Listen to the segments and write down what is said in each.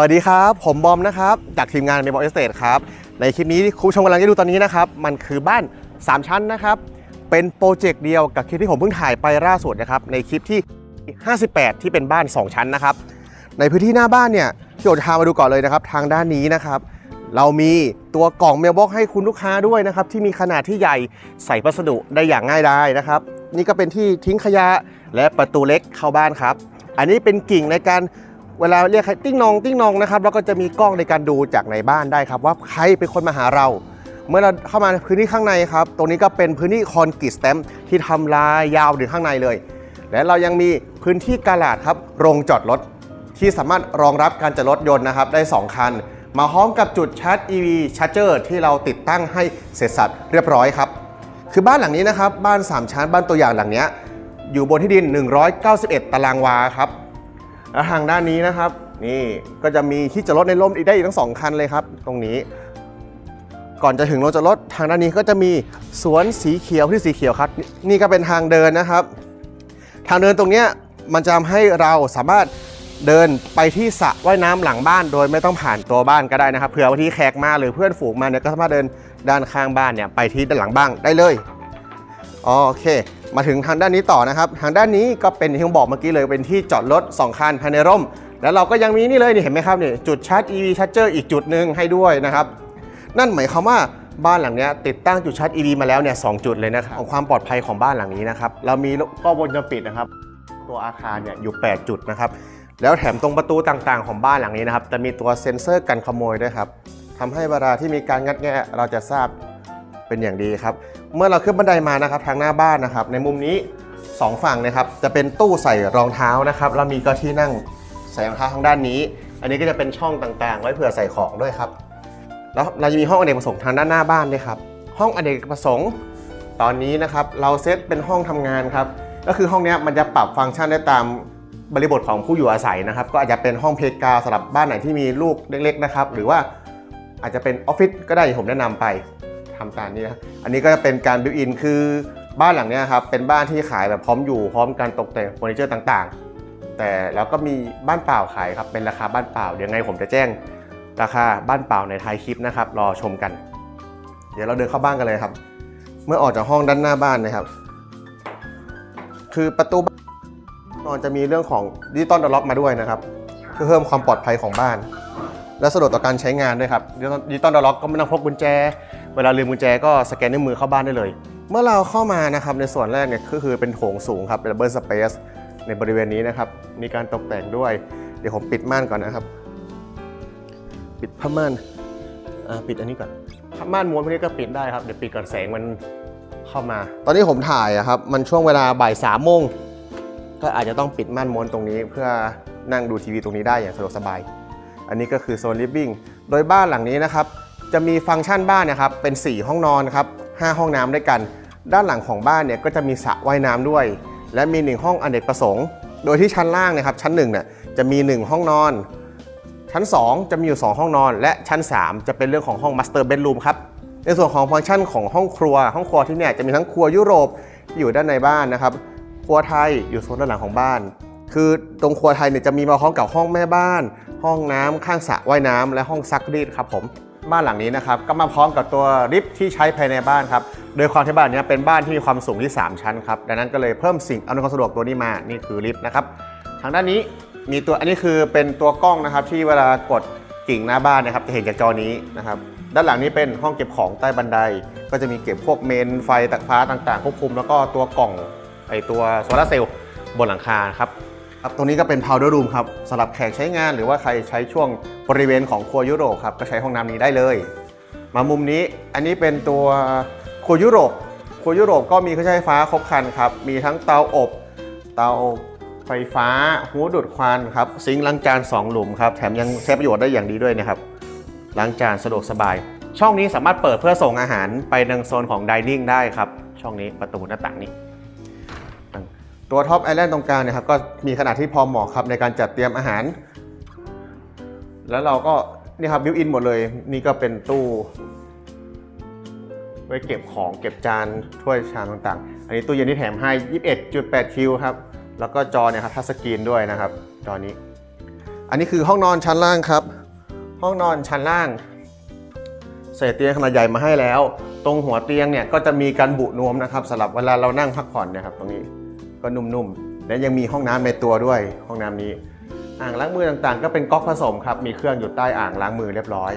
วัสดีครับ ผมบอมนะครับ จากทีมงานเมบอลเอสเตครับ ในคลิปนี้ที่คุณผู้ชมกำลังจะดูตอนนี้นะครับ มันคือบ้าน 3 ชั้นนะครับ เป็นโปรเจกต์เดียวกับคลิปที่ผมเพิ่งถ่ายไปล่าสุดนะครับ ในคลิปที่ 58 ที่เป็นบ้าน 2 ชั้นนะครับ ในพื้นที่หน้าบ้านเนี่ยที่ผมจะพามาดูก่อนเลยนะครับ ทางด้านนี้นะครับ เรามีตัวกล่องเมลบ็อกให้คุณลูกค้าด้วยนะครับ ที่มีขนาดที่ใหญ่ใส่พัสดุได้อย่างง่ายดายนะครับ นี่ก็เป็นที่ทิ้งขยะและประตูเล็กเข้าบ้านครับ อันนี้เป็นกิ่งในการ เวลาเรียกใครติ้งนองติ้งนองนะครับแล้วก็จะมีกล้องในการดูจากในบ้านได้ครับ ว่าใครเป็นคนมาหาเรา เมื่อเราเข้ามาในพื้นที่ข้างในครับ ตรงนี้ก็เป็นพื้นที่คอนกรีตสแตมป์ที่ทำลายยาวถึงข้างในเลย และเรายังมีพื้นที่กาลาดครับโรงจอดรถที่สามารถรองรับการจอดรถยนต์นะครับได้ 2 คัน มาพร้อมกับจุดชาร์จ EV Charger ที่เราติดตั้งให้เสร็จสับเรียบร้อยครับ คือบ้านหลังนี้นะครับบ้าน 3 ชั้นบ้านตัวอย่างหลังเนี้ยอยู่บนที่ดิน 191 ตารางวาครับ แล้วทางด้านนี้นะครับ นี่ก็จะมีที่จอดรถในร่มอีกได้อีกทั้งสองคันเลยครับ ตรงนี้ ก่อนจะถึงโรงจอดรถทางด้านนี้ก็จะมีสวนสีเขียวที่สีเขียวครับ นี่ก็เป็นทางเดินนะครับ ทางเดินตรงนี้มันจะทำให้เราสามารถเดินไปที่สระว่ายน้ำหลังบ้าน โดยไม่ต้องผ่านตัวบ้านก็ได้นะครับเผื่อว่าที่แขกมาหรือเพื่อนฝูงมาเนี่ยก็สามารถเดินด้านข้างบ้านเนี่ยไปที่ด้านหลังบ้านได้เลย โอเค มาถึงทางด้านนี้ต่อนะครับ ทางด้านนี้ก็เป็นที่ผมบอกเมื่อกี้เลยเป็นที่จอดรถ2คันภายในร่ม แล้วเราก็ยังมีนี่เลยนี่เห็นไหมครับนี่จุดชาร์จ EV Charger อีกจุดหนึ่งให้ด้วยนะครับ นั่นหมายความว่าบ้านหลังนี้ติดตั้งจุดชาร์จ EV มาแล้วเนี่ยสจุดเลยนะครับของความปลอดภัยของบ้านหลังนี้นะครับเรามีกล้องวงจรปิดนะครับ ตัวอาคารเนี่ยอยู่ 8 จุดนะครับแล้วแถมตรงประตูต่างๆ ของบ้านหลังนี้นะครับจะมีตัวเซ็นเซอร์กันขโมยด้วยครับทำให้เวลาที่มีการงัดแงะเราจะทราบ เป็นอย่างดีครับ เมื่อเราขึ้นบันไดมานะครับทางหน้าบ้านนะครับ ในมุมนี้ 2 ฝั่งนะครับจะเป็นตู้ใส่รองเท้านะครับแล้วมีก็ที่นั่งใส่รองเท้าทางด้านนี้ อันนี้ก็จะเป็นช่องต่างๆ ไว้เผื่อใส่ของด้วยครับ แล้วเราจะมีห้องอเนกประสงค์ทางด้านหน้าบ้านด้วยครับห้องอเนกประสงค์ตอนนี้นะครับเราเซตเป็นห้องทำงานครับก็คือห้องนี้มันจะปรับฟังก์ชันได้ตามบริบทของผู้อยู่อาศัยนะครับ ก็อาจจะเป็นห้องเพลกาสำหรับบ้านไหนที่มีลูกเล็กๆนะครับหรือว่าอาจจะเป็นออฟฟิศก็ได้ผมแนะนำไป ทำตามนี้นะอันนี้ก็จะเป็นการบิวอินคือบ้านหลังนี้ครับเป็นบ้านที่ขายแบบพร้อมอยู่พร้อมการตกแต่งเฟอร์นิเจอร์ต่างๆ แต่แล้วก็มีบ้านเปล่าขายครับเป็นราคาบ้านเปล่าเดี๋ยวไงผมจะแจ้งราคาบ้านเปล่าในท้ายคลิปนะครับรอชมกัน เดี๋ยวเราเดินเข้าบ้านกันเลยครับ เมื่อออกจากห้องด้านหน้าบ้านนะครับ คือประตูบ้านนอนจะมีเรื่องของดิจิตอลดล็อกมาด้วยนะครับเพื่อเพิ่มความปลอดภัยของบ้าน และสะดวกต่อการใช้งานด้วยครับดิจิตอลดล็อกก็ไม่ต้องพกกุญแจ เวลาลืมกุญแจก็สแกนนิ้วยมือเข้าบ้านได้เลย เมื่อเราเข้ามานะครับในส่วนแรกเนี่ยก็คือเป็นโถงสูงครับเป็นดับเบิลสเปซในบริเวณนี้นะครับ มีการตกแต่งด้วย เดี๋ยวผมปิดม่านก่อนนะครับ ปิดผ้าม่านอ่าปิดอันนี้ก่อนผ้าม่านม้วนพวกนี้ก็ปิดได้ครับเดี๋ยวปิดก่อนแสงมันเข้ามา ตอนนี้ผมถ่ายอะครับมันช่วงเวลาบ่ายสามโมงก็อาจจะต้องปิดม่านม้วนตรงนี้ เพื่อนั่งดูทีวีตรงนี้ได้อย่างสะดวกสบาย อันนี้ก็คือโซนลิฟวิ่งโดยบ้านหลังนี้นะครับ จะมีฟังก์ชันบ้านนะครับเป็น 4 ห้องนอนครับ5ห้องน้ำด้วยกัน ด้านหลังของบ้านเนี่ยก็จะมีสระว่ายน้ำด้วย และมี 1 ห้องอเนกประสงค์ โดยที่ชั้นล่างนะครับชั้น1เนี่ยจะมี 1 ห้องนอน ชั้น 2 จะมีอยู่ 2 ห้องนอน และชั้น 3 จะเป็นเรื่องของห้องมาสเตอร์เบดรูมครับในส่วนของฟังก์ชันของห้องครัว ห้องครัวที่เนี่ยจะมีทั้งครัวยุโรปที่อยู่ด้านในบ้านนะครับครัวไทยอยู่โซนด้านหลังของบ้าน คือตรงครัวไทยเนี่ยจะมีมาพร้อมกับห้องแม่บ้าน ห้องน้ำข้างสระว่ายน้ำและห้องซักรีดครับผม บ้านหลังนี้นะครับก็มาพร้อมกับตัวลิฟท์ที่ใช้ภายในบ้านครับโดยความที่บ้านนี้เป็นบ้านที่มีความสูงที่ 3 ชั้นครับดังนั้นก็เลยเพิ่มสิ่งอำนวยความสะดวกตัวนี้มานี่คือลิฟต์นะครับทางด้านนี้มีตัวอันนี้คือเป็นตัวกล้องนะครับที่เวลากดกิ่งหน้าบ้านนะครับจะเห็นจากจอนี้นะครับด้านหลังนี้เป็นห้องเก็บของใต้บันได ก็จะมีเก็บพวกเมนไฟตัดฟ้าต่างๆควบคุม แล้วก็ตัวกล่องไอตัวโซลาร์เซลล์บนหลังคาครับ ครับตรงนี้ก็เป็น powder room ครับสำหรับแขกใช้งานหรือว่าใครใช้ช่วงบริเวณของครัวยุโรปครับก็ใช้ห้องน้ำนี้ได้เลย มามุมนี้อันนี้เป็นตัวครัวยุโรปครัวยุโรปก็มีเครื่องใช้ไฟฟ้าครบครันครับมีทั้งเตาอบ เตาไฟฟ้าหูดูดควันครับซิงค์ล้างจาน2หลุมครับแถมยังใช้ประโยชน์ได้อย่างดีด้วยนะครับล้างจานสะดวกสบาย ช่องนี้สามารถเปิดเพื่อส่งอาหารไปยังโซนของดิเนิ่งได้ครับ ช่องนี้ประตูหน้าต่างนี้ ตัวท็อปไอแลนด์ตรงกลางเนี่ยครับก็มีขนาดที่พอเหมาะครับในการจัดเตรียมอาหาร แล้วเราก็นี่ครับบิวอินหมดเลย นี่ก็เป็นตู้ ไว้เก็บของเก็บจานถ้วยชามต่างๆ อันนี้ตู้เย็นที่แถมให้ 21.8 คิวครับ แล้วก็จอเนี่ยครับทัชสกรีนด้วยนะครับ จอนี้ อันนี้คือห้องนอนชั้นล่างครับ ห้องนอนชั้นล่างใส่เตียงขนาดใหญ่มาให้แล้ว ตรงหัวเตียงเนี่ยก็จะมีการบุนวมนะครับสำหรับเวลาเรานั่งพักผ่อนเนะครับตรงนี้ ก็นุ่มๆ และยังมีห้องน้ำในตัวด้วย ห้องน้ำนี้ อ่างล้างมือต่างๆ ก็เป็นก๊อกผสมครับ มีเครื่องอยู่ใต้อ่างล้างมือเรียบร้อย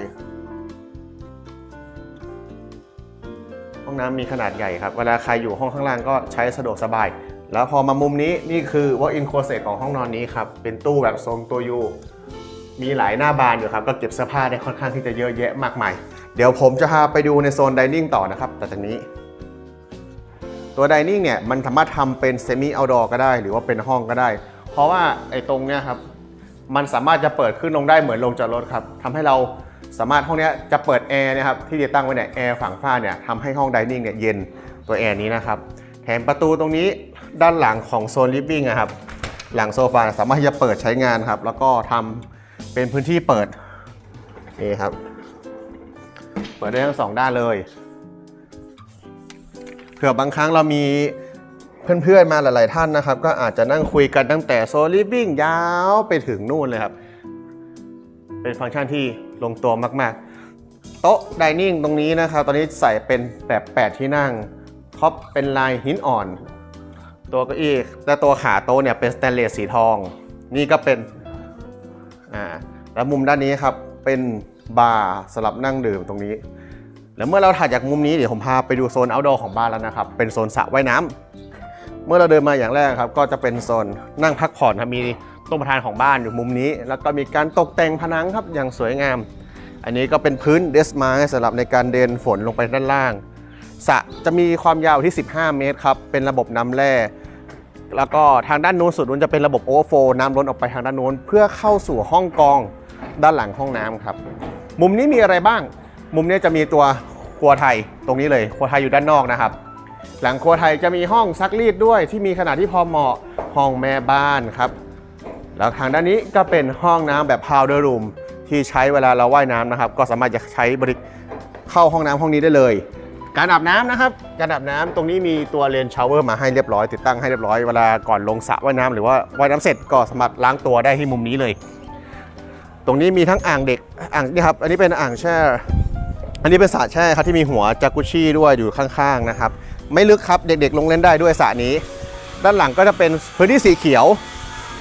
ห้องน้ำมีขนาดใหญ่ครับ เวลาใครอยู่ห้องข้างล่างก็ใช้สะดวกสบาย แล้วพอมามุมนี้นี่คือ walk-in closet ของห้องนอนนี้ครับ เป็นตู้แบบทรงตัวยูมีหลายหน้าบานอยู่ครับ ก็เก็บเสื้อผ้าได้ค่อนข้างที่จะเยอะแยะมากมาย เดี๋ยวผมจะพาไปดูในโซนดิเนิ่งต่อนะครับ แต่จากนี้ ตัวดิเนิ่งเนี่ยมันสามารถทำเป็นเซมิเอาดอร์ก็ได้ หรือว่าเป็นห้องก็ได้ เพราะว่าไอ้ตรงเนี้ยครับมันสามารถจะเปิดขึ้นลงได้เหมือนลงจอดรถครับทำให้เราสามารถห้องเนี้ยจะเปิดแอร์นะครับที่จะตั้งไว้เนี่ยแอร์ฝั่งฝ้าเนี่ยทำให้ห้องดิเนิ่งเนี่ยเย็นตัวแอร์นี้นะครับแถมประตูตรงนี้ด้านหลังของโซนลิฟวิ่งอะครับหลังโซฟาสามารถจะเปิดใช้งานครับ แล้วก็ทำเป็นพื้นที่เปิดนี่ครับ เปิดได้ทั้งสองด้านเลย ผื่อบางครั้งเรามีเพื่อนๆมาหลาย ๆ ท่านนะครับ ก็อาจจะนั่งคุยกันตั้งแต่โซลิฟวิ่งยาวไปถึงนู่นเลยครับ เป็นฟังก์ชันที่ลงตัวมากๆ โต๊ะดิเนิ่งตรงนี้นะครับ ตอนนี้ใส่เป็นแบบ 8 ที่นั่งท็อปเป็นลายหินอ่อน ตัวเก้าอี้และตัวขาโต๊ะเนี่ยเป็นสแตนเลสสีทอง นี่ก็เป็นอ่าแล้วมุมด้านนี้ครับเป็นบาร์สำหรับนั่งดื่มตรงนี้ แล้วเมื่อเราถ่ายจากมุมนี้เดี๋ยวผมพาไปดูโซน outdoor ของบ้านแล้วนะครับ เป็นโซนสระว่ายน้ำเมื่อเราเดินมาอย่างแรกครับ ก็จะเป็นโซนนั่งพักผ่อนครับมีตู้ประธานของบ้านอยู่มุมนี้ แล้วก็มีการตกแต่งผนังครับอย่างสวยงาม อันนี้ก็เป็นพื้นเดสมาสำหรับในการเดินฝนลงไปด้านล่างสระจะมีความยาวที่ 15 เมตรครับเป็นระบบน้ำแร่แล้วก็ทางด้านนู้นสุดนู้นจะเป็นระบบโอเวอร์โฟน้ำล้นออกไปทางด้านนู้นเพื่อเข้าสู่ห้องกองด้านหลังห้องน้ำครับ มุมนี้มีอะไรบ้าง มุมนี้จะมีตัว ครัวไทยตรงนี้เลยครัวไทยอยู่ด้านนอกนะครับ หลังครัวไทยจะมีห้องซักรีดด้วยที่มีขนาดที่พอเหมาะห้องแม่บ้านครับ แล้วทางด้านนี้ก็เป็นห้องน้ำแบบ powder room ที่ใช้เวลาเราว่ายน้ำนะครับ ก็สามารถจะใช้บริเข้าห้องน้ำห้องนี้ได้เลย การอาบน้ำนะครับการอาบน้ำตรงนี้มีตัวเลนชาวเวอร์มาให้เรียบร้อยติดตั้งให้เรียบร้อยเวลาก่อนลงสระว่ายน้ำหรือว่าว่ายน้ำเสร็จก็สามารถล้างตัวได้ที่มุมนี้เลย ตรงนี้มีทั้งอ่างเด็กอ่างนี่ครับอันนี้เป็นอ่างแช่ อันนี้เป็นสระแช่ครับที่มีหัวจากุชี่ด้วยอยู่ข้างๆนะครับ ไม่ลึกครับเด็กๆ ลงเล่นได้ด้วยสระนี้ ด้านหลังก็จะเป็นพื้นที่สีเขียว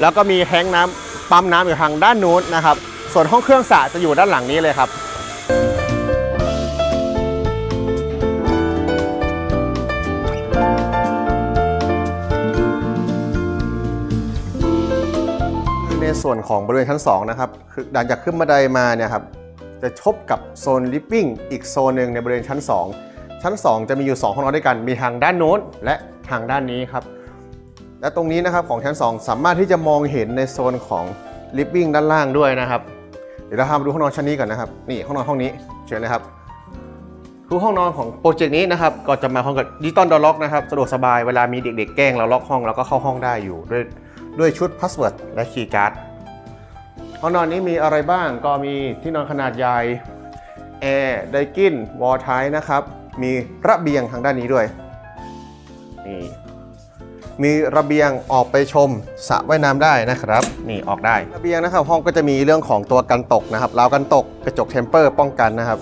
แล้วก็มีแทงน้ำปั๊มน้ำอยู่ทางด้านนู้นนะครับ ส่วนห้องเครื่องสระจะอยู่ด้านหลังนี้เลยครับในส่วนของบริเวณชั้น2นะครับคือหลังจากขึ้นบันไดมาเนี่ยครับ จะชบกับโซนลิฟวิ่งอีกโซนหนึ่งในบริเวณชั้น 2 ชั้น 2 จะมีอยู่ 2 ห้องนอนด้วยกัน มีทางด้านโน้นและทางด้านนี้ครับ และตรงนี้นะครับของชั้น 2 สามารถที่จะมองเห็นในโซนของลิฟวิ่งด้านล่างด้วยนะครับ เดี๋ยวเราพามาดูห้องนอนชั้นนี้ก่อนนะครับ นี่ห้องนอนห้องนี้เชิญเลยครับทุกห้องนอนของโปรเจกต์นี้นะครับก็จะมาพร้อมกับดิจิตอลดอล็อกนะครับสะดวกสบายเวลามีเด็กๆ แกล้งเราล็อกห้องเราก็เข้าห้องได้อยู่ด้วยด้วยชุดพาสเวิร์ดและคีย์การ์ด ห้องนอนนี้มีอะไรบ้างก็มีที่นอนขนาดใหญ่ แอร์ไดกินวอลไทนะครับ มีระเบียงทางด้านนี้ด้วยนี่มีระเบียงออกไปชมสระว่ายน้ำได้นะครับ นี่ออกได้ระเบียงนะครับ ห้องก็จะมีเรื่องของตัวกันตกนะครับราวกันตกกระจกเทมเปอร์ป้องกันนะครับ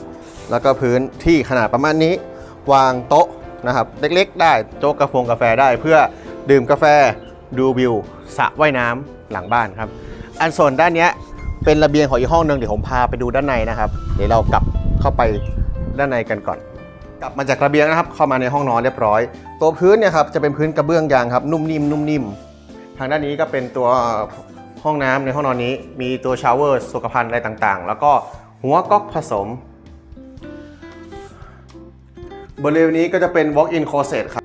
แล้วก็พื้นที่ขนาดประมาณนี้ วางโต๊ะนะครับ เล็กๆ ได้โจ๊กกาแฟกาแฟได้ เพื่อดื่มกาแฟดูวิวสระว่ายน้ำหลังบ้านครับ อันส่วนด้านนี้เป็นระเบียงของอีกห้องหนึ่งเดี๋ยวผมพาไปดูด้านในนะครับ เดี๋ยวเรากลับเข้าไปด้านในกันก่อน กลับมาจากระเบียงนะครับเข้ามาในห้องนอนเรียบร้อย ตัวพื้นเนี่ยครับจะเป็นพื้นกระเบื้องยางครับนุ่มนิ่มนุ่มนิ่มทางด้านนี้ก็เป็นตัวห้องน้ำในห้องนอนนี้ มีตัวชาวเวอร์สุขภัณฑ์อะไรต่างๆ แล้วก็หัวก๊อกผสม บริเวณนี้ก็จะเป็น walk-in closet ครับ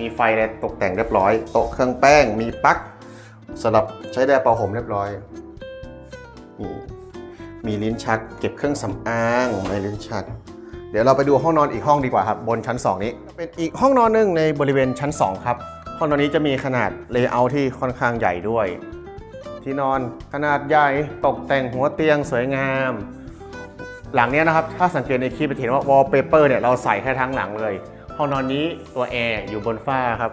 มีไฟตกแต่งเรียบร้อย โต๊ะเครื่องแป้ง มีปลั๊ก สำหรับใช้แดร์เป่าผมเรียบร้อยนี่มีลิ้นชัก เก็บเครื่องสำอางในลิ้นชัก เดี๋ยวเราไปดูห้องนอนอีกห้องดีกว่าครับ บนชั้น 2 นี้ เป็นอีกห้องนอนหนึ่งในบริเวณชั้น 2 ครับ ห้องนอนนี้จะมีขนาดเลเยอร์ที่ค่อนข้างใหญ่ด้วย ที่นอนขนาดใหญ่ตกแต่งหัวเตียงสวยงาม หลังนี้นะครับถ้าสังเกตในคลิปจะเห็นว่าวอลเปเปอร์เนี่ยเราใส่แค่ทั้งหลังเลย ห้องนอนนี้ตัวแอร์อยู่บนฝ้าครับ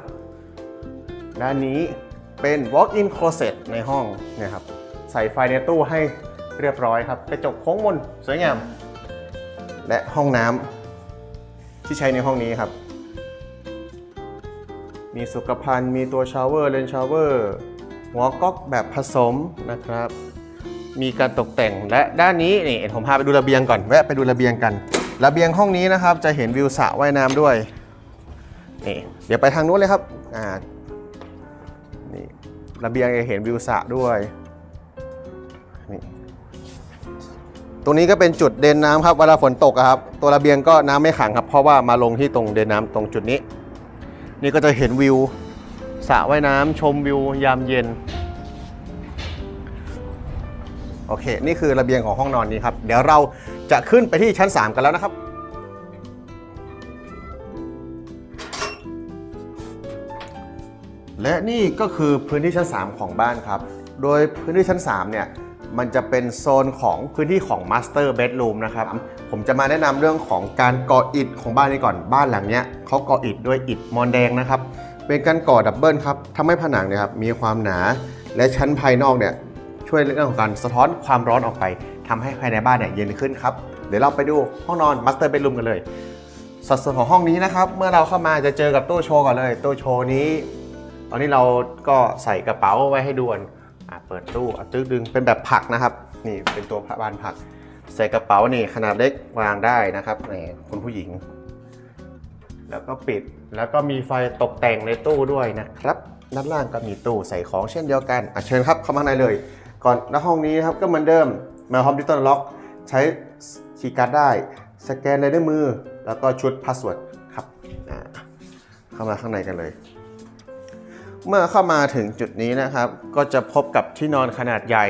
ด้านนี้ เป็น walk-in closet ในห้องนี่ยครับใส่ไฟในตู้ให้เรียบร้อยครับกระจกโค้งมนสวยงาม และห้องน้ำที่ใช้ในห้องนี้ครับ มีสุขภัณฑ์มีตัวชาวเวอร์เลนชาวเวอร์หัวก๊อกแบบผสมนะครับ มีการตกแต่งและด้านนี้นี่ผมพาไปดูระเบียงก่อนแวะไปดูระเบียงกันระเบียงห้องนี้นะครับจะเห็นวิวสระว่ายน้ำด้วยนี่เดี๋ยวไปทางนู้นเลยครับอ่า ระเบียงจะเห็นวิวสระด้วยนี่ตรงนี้ก็เป็นจุดเด่นน้ำครับเวลาฝนตกครับ ตัวระเบียงก็น้ำไม่ขังครับ เพราะว่ามาลงที่ตรงเด่นน้ำตรงจุดนี้ นี่ก็จะเห็นวิวสระว่ายน้ำชมวิวยามเย็นโอเค นี่คือระเบียงของห้องนอนนี้ครับ เดี๋ยวเราจะขึ้นไปที่ชั้น 3 กันแล้วนะครับ และนี่ก็คือพื้นที่ชั้น 3 ของบ้านครับ โดยพื้นที่ชั้น 3 เนี่ย มันจะเป็นโซนของพื้นที่ของ Master Bedroom นะครับ ผมจะมาแนะนำเรื่องของการก่ออิฐของบ้านนี้ก่อน บ้านหลังเนี้ยเขาก่ออิฐด้วยอิฐมอนแดงนะครับ เป็นการก่อดับเบิลครับทำให้ผนังเนี่ยครับมีความหนา และชั้นภายนอกเนี่ยช่วยเรื่องของการสะท้อนความร้อนออกไปทำให้ภายในบ้านเนี่ยเย็นขึ้นครับ เดี๋ยวเราไปดูห้องนอน Master Bedroom กันเลย สัดส่วนของห้องนี้นะครับ เมื่อเราเข้ามาจะเจอกับตู้โชว์ก่อนเลย ตู้โชว์นี้ ตอนนี้เราก็ใส่กระเป๋าไว้ให้ด่วนอะเปิดตู้อะตึ๊กดึงเป็นแบบผักนะครับ นี่เป็นตัวบานผัก ใส่กระเป๋านี่ขนาดเล็กวางได้นะครับนี่คุณผู้หญิง แล้วก็ปิดแล้วก็มีไฟตกแต่งในตู้ด้วยนะครับ ด้านล่างก็มีตู้ใส่ของเช่นเดียวกันอะเชิญครับเข้ามาในเลย ก่อนหน้าห้องนี้นะครับก็เหมือนเดิมมาพร้อมดิจิตอลล็อก ใช้คีย์การ์ดได้ สแกนเลยด้วยมือ แล้วก็ชุดพาสเวิร์ดครับอ่าเข้ามาข้างในกันเลย เมื่อเข้ามาถึงจุดนี้นะครับ ก็จะพบกับที่นอนขนาดใหญ่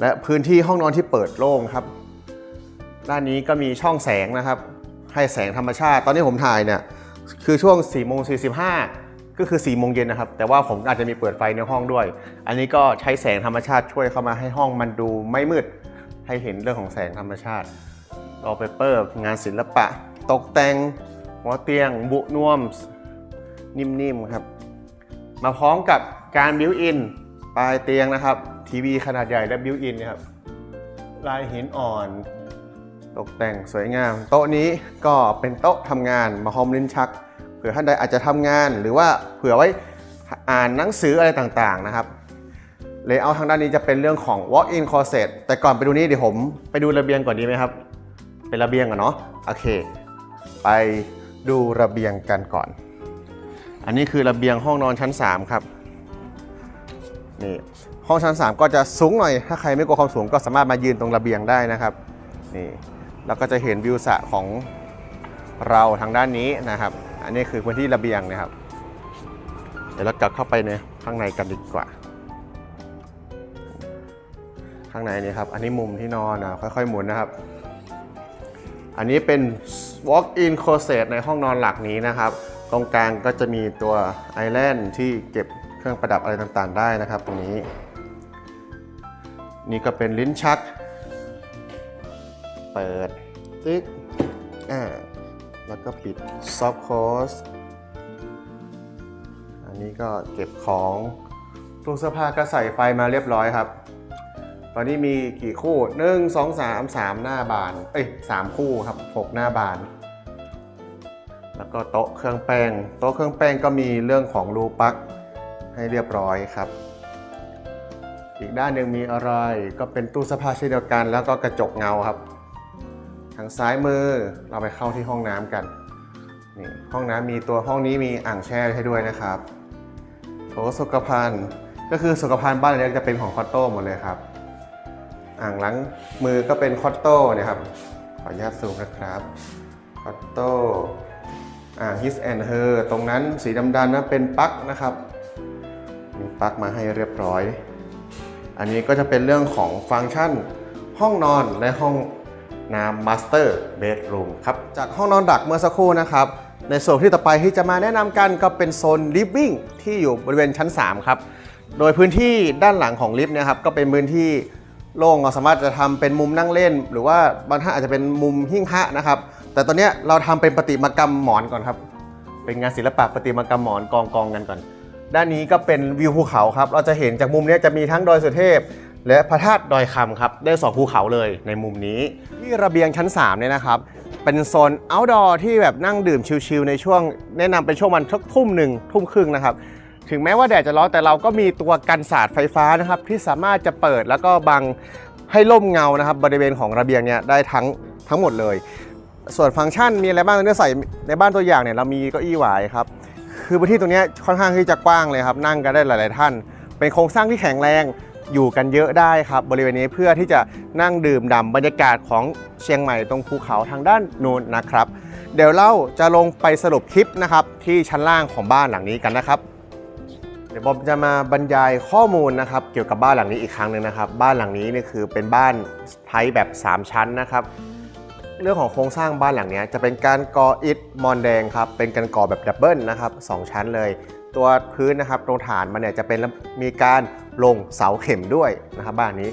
และพื้นที่ห้องนอนที่เปิดโล่งครับ ด้านนี้ก็มีช่องแสงนะครับ ให้แสงธรรมชาติ ตอนนี้ผมถ่ายเนี่ยคือช่วง4ี่โมงสีก็คือ4ี่โมงเย็นนะครับ แต่ว่าผมอาจจะมีเปิดไฟในห้องด้วย อันนี้ก็ใช้แสงธรรมชาติช่วยเข้ามาให้ห้องมันดูไม่มืด ให้เห็นเรื่องของแสงธรรมชาติออเปเปอร์งานศิลปะ ตกแต่งหัวเตียง บุนวม นิ่มๆครับ มาพร้อมกับการบิวอินปลายเตียงนะครับ ทีวีขนาดใหญ่และบิวอินนะครับลายหินอ่อน ตกแต่งสวยงาม โต๊ะนี้ก็เป็นโต๊ะทำงานมาพร้อมลิ้นชักเผื่อท่านใดอาจจะทำงาน หรือว่าเผื่อไว้อ่านหนังสืออะไรต่างๆนะครับเลเยอร์ทางด้านนี้จะเป็นเรื่องของ walk-in closet แต่ก่อนไปดูนี้เดี๋ยวผมไปดูระเบียงก่อนดีไหมครับ เป็นระเบียงก่อนเนาะโอเค ไปดูระเบียงกันก่อน อันนี้คือระเบียงห้องนอนชั้น 3 ครับนี่ห้องชั้น 3 ก็จะสูงหน่อย ถ้าใครไม่กลัวความสูงก็สามารถมายืนตรงระเบียงได้นะครับนี่แล้วก็จะเห็นวิวสระของเราทางด้านนี้นะครับ อันนี้คือพื้นที่ระเบียงนะครับ เดี๋ยวเรากลับเข้าไปในข้างในกันดีกว่า ข้างในนี่ครับ อันนี้มุมที่นอนนะค่อยๆหมุนนะครับ อันนี้เป็น walk-in closet ในห้องนอนหลักนี้นะครับ ตรงกลางก็จะมีตัวไอแลนด์ที่เก็บเครื่องประดับอะไรต่างๆ ได้นะครับ ตรงนี้ นี่ก็เป็นลิ้นชัก เปิดตึ๊กอ่าแล้วก็ปิดซอฟโคสอันนี้ก็เก็บของตู้เสื้อผ้าก็ใส่ไฟมาเรียบร้อยครับ ตอนนี้มีกี่คู่หนึ่งสองสามสามหน้าบาน เอ้ยสามคู่ครับหกหน้าบาน ก็โต๊ะเครื่องแป้ง โต๊ะเครื่องแป้งก็มีเรื่องของรูปักให้เรียบร้อยครับ อีกด้านหนึ่งมีอะไรก็เป็นตู้เสื้อผ้าเช่นเดียวกัน แล้วก็กระจกเงาครับ ทางซ้ายมือเราไปเข้าที่ห้องน้ำกันนี่ห้องน้ำมีตัวห้องนี้มีอ่างแช่ให้ด้วยนะครับโถสุขภัณฑ์ก็คือสุขภัณฑ์บ้านนี้จะเป็นของคอตโต้หมดเลยครับ อ่างล้างมือก็เป็นคอตโต้เนี่ยครับขออนุญาตซูมนะครับคอตโต้ his and her ตรงนั้นสีดำๆนั้นเป็นปลั๊กนะครับ มีปลั๊กมาให้เรียบร้อย อันนี้ก็จะเป็นเรื่องของฟังก์ชันห้องนอนและห้องน้ำ Master Bedroom ครับ จากห้องนอนดักเมื่อสักครู่นะครับ ในส่วนที่ต่อไปที่จะมาแนะนำกันก็เป็นโซน Living ที่อยู่บริเวณชั้น 3 ครับ โดยพื้นที่ด้านหลังของลิฟต์นะครับก็เป็นพื้นที่โล่งเราสามารถจะทำเป็นมุมนั่งเล่น หรือว่าบางท่านอาจจะเป็นมุมหิ้งพระนะครับ แต่ตอนนี้เราทำเป็นประติมากรรมหมอนก่อนครับ เป็นงานศิลปะประติมากรรมหมอนกองกองกันก่อน ด้านนี้ก็เป็นวิวภูเขาครับ เราจะเห็นจากมุมนี้จะมีทั้งดอยสุเทพ และพระธาตุดอยคำครับ ได้สองภูเขาเลยในมุมนี้ ที่ระเบียงชั้น3เนี่ยนะครับ เป็นโซน outdoor ที่แบบนั่งดื่มชิลๆในช่วง แนะนำเป็นช่วงวันสักทุ่มหนึ่งทุ่มครึ่งนะครับถึงแม้ว่าแดดจะร้อนแต่เราก็มีตัวกันสาดไฟฟ้านะครับ ที่สามารถจะเปิดแล้วก็บังให้ร่มเงานะครับ บริเวณของระเบียงเนี่ยได้ทั้งทั้งหมดเลย ส่วนฟังก์ชันมีอะไรบ้างตรงนี้ใส่ในบ้านตัวอย่างเนี่ยเรามีเก้าอี้หวายครับคือพื้นที่ตรงนี้ค่อนข้างที่จะกว้างเลยครับนั่งกันได้หลาย ๆ ท่าน เป็นโครงสร้างที่แข็งแรงอยู่กันเยอะได้ครับ บริเวณนี้เพื่อที่จะนั่งดื่มด่ำบรรยากาศของเชียงใหม่ตรงภูเขาทางด้านนู้นนะครับ เดี๋ยวเราจะลงไปสรุปคลิปนะครับที่ชั้นล่างของบ้านหลังนี้กันนะครับ เดี๋ยวบอมจะมาบรรยายข้อมูลนะครับ เกี่ยวกับบ้านหลังนี้อีกครั้งหนึ่งนะครับ บ้านหลังนี้เนี่ยคือเป็นบ้านไทยแบบ 3 ชั้นนะครับ เรื่องของโครงสร้างบ้านหลังนี้จะเป็นการก่ออิฐมอนแดงครับ เป็นการก่อแบบดับเบิลนะครับสองชั้นเลย ตัวพื้นนะครับตรงฐานมันเนี่ยจะเป็นมีการลงเสาเข็มด้วยนะครับบ้านนี้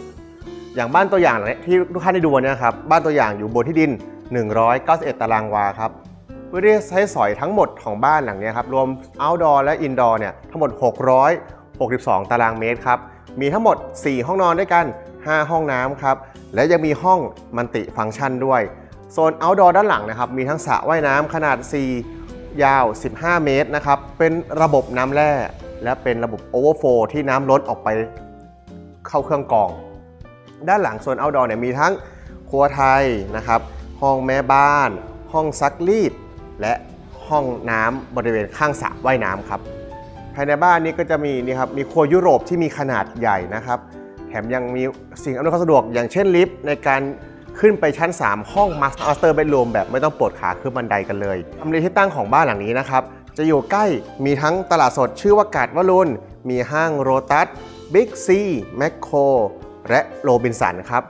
อย่างบ้านตัวอย่างเนี่ยที่ทุกท่านได้ดูเนี่ยครับบ้านตัวอย่างอยู่บนที่ดิน 191 ตารางวาครับเพื่อที่จะใช้สอยทั้งหมดของบ้านหลังนี้ครับรวม outdoor และ indoor เนี่ยทั้งหมด 662 ตารางเมตรครับมีทั้งหมด 4 ห้องนอนด้วยกัน 5 ห้องน้ำครับและยังมีห้องมันติฟังก์ชันด้วย โซน outdoor ด้านหลังนะครับ มีทั้งสระว่ายน้ำขนาด 4 ยาว 15 เมตรนะครับ เป็นระบบน้ำแร่ และเป็นระบบ overflow ที่น้ำล้นออกไปเข้าเครื่องกรอง ด้านหลังโซน outdoor เนี่ยมีทั้งครัวไทยนะครับ ห้องแม่บ้าน ห้องซักรีด และห้องน้ำบริเวณข้างสระว่ายน้ำครับภายในบ้านนี้ก็จะมีนี่ครับมีครัวยุโรปที่มีขนาดใหญ่นะครับ แถมยังมีสิ่งอำนวยความสะดวกอย่างเช่นลิฟต์ในการ ขึ้นไปชั้น 3 ห้อง Master Bedroom แบบไม่ต้องปวดขาขึ้นบันไดกันเลยทำเลที่ตั้งของบ้านหลังนี้นะครับ จะอยู่ใกล้มีทั้งตลาดสดชื่อว่ากาดวรุณมีห้างโรตัสบิ๊กซีแมคโครและโรบินสันครับ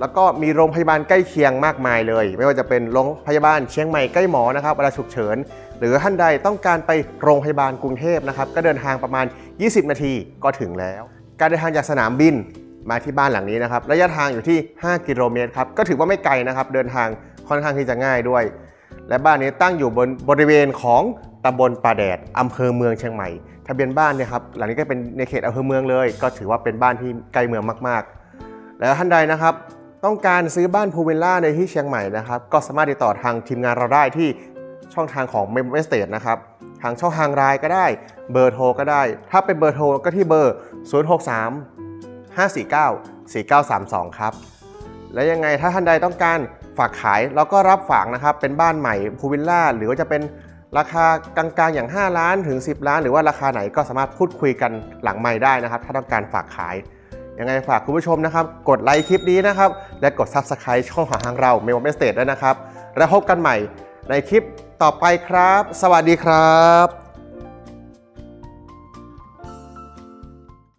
แล้วก็มีโรงพยาบาลใกล้เคียงมากมายเลย ไม่ว่าจะเป็นโรงพยาบาลเชียงใหม่ใกล้หมอนะครับเวลาฉุกเฉิน หรือท่านใดต้องการไปโรงพยาบาลกรุงเทพนะครับ ก็เดินทางประมาณ 20 นาทีก็ถึงแล้ว การเดินทางจากสนามบิน มาที่บ้านหลังนี้นะครับ ระยะทางอยู่ที่ 5 กิโลเมตรครับ ก็ถือว่าไม่ไกลนะครับ เดินทางค่อนข้างที่จะง่ายด้วย และบ้านนี้ตั้งอยู่บนบริเวณของตำบลป่าแดดอำเภอเมืองเชียงใหม่ ทะเบียนบ้านเนี่ยครับ หลังนี้ก็เป็นในเขตอำเภอเมืองเลย ก็ถือว่าเป็นบ้านที่ใกล้เมืองมาก ๆ แล้วท่านใดนะครับ ต้องการซื้อบ้านพูลวิลล่าในที่เชียงใหม่นะครับ ก็สามารถติดต่อทางทีมงานเราได้ที่ช่องทางของ m e m o Estate นะครับ ทางช่องทางไลน์ก็ได้ เบอร์โทรก็ได้ ถ้าเป็นเบอร์โทรก็ที่เบอร์ 063 549 4932 ครับ และยังไงถ้าท่านใดต้องการฝากขายเราก็รับฝากนะครับ เป็นบ้านใหม่พูวิลล่า หรือว่าจะเป็นราคากลางๆอย่าง 5 ล้านถึง 10 ล้าน หรือว่าราคาไหนก็สามารถพูดคุยกันหลังใหม่ได้นะครับ ถ้าต้องการฝากขายยังไงฝากคุณผู้ชมนะครับ กดไลค์คลิปนี้นะครับ และกด Subscribe ช่องของทางเรา m e m o Estate ด้วยนะครับ แล้วพบกันใหม่ในคลิปต่อไปครับ สวัสดีครับ